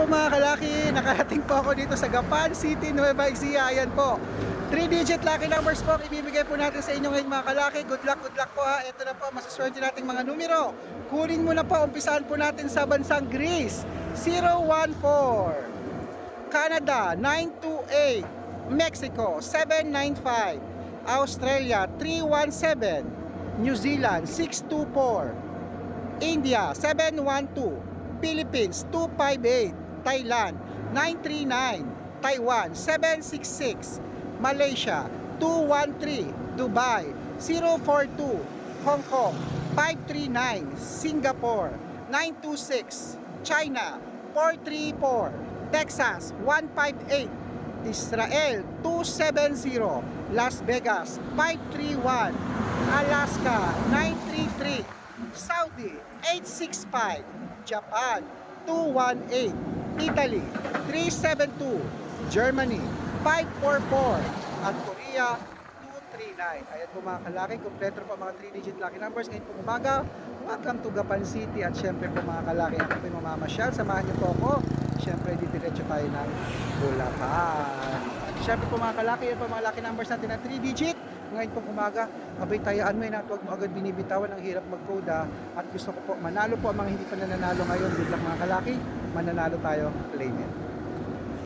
po mga kalaki, nakarating po ako dito sa Gapan City, Nueva Ecija. Ayan po. 3-digit lucky numbers po ibibigay po natin sa inyo ngayon mga kalaki. Good luck, good luck po ha. Ito na po, masaswerte nating mga numero. Kunin mo na po, umpisahan po natin sa bansang Greece. 014 Canada 928 Mexico 795 Australia 317 New Zealand 624 India 712 Philippines 258 Thailand 939 Taiwan 766 Malaysia 213 Dubai 042 Hong Kong 539 Singapore 926 China 434 Texas 158 Israel 270 Las Vegas 531 Alaska 933 Saudi 865 Japan 218 Italy 372 Germany 544 at Korea 239 Ayan po mga kalaki, kompleto po mga 3-digit lucky numbers ngayon po umaga. Welcome to Gapan City at syempre po mga kalaki ako po yung mamamasyal. Samahan niyo po ako. Syempre di diretso tayo ng Bulacan. Syempre po mga kalaki yan po mga lucky numbers natin na 3-digit ngayon pong umaga abay tayaan mo yun at huwag mo agad binibitawan ang hirap mag-code ah. at gusto ko po manalo po ang mga hindi pa nananalo ngayon. Good luck mga kalaki mananalo tayo claim it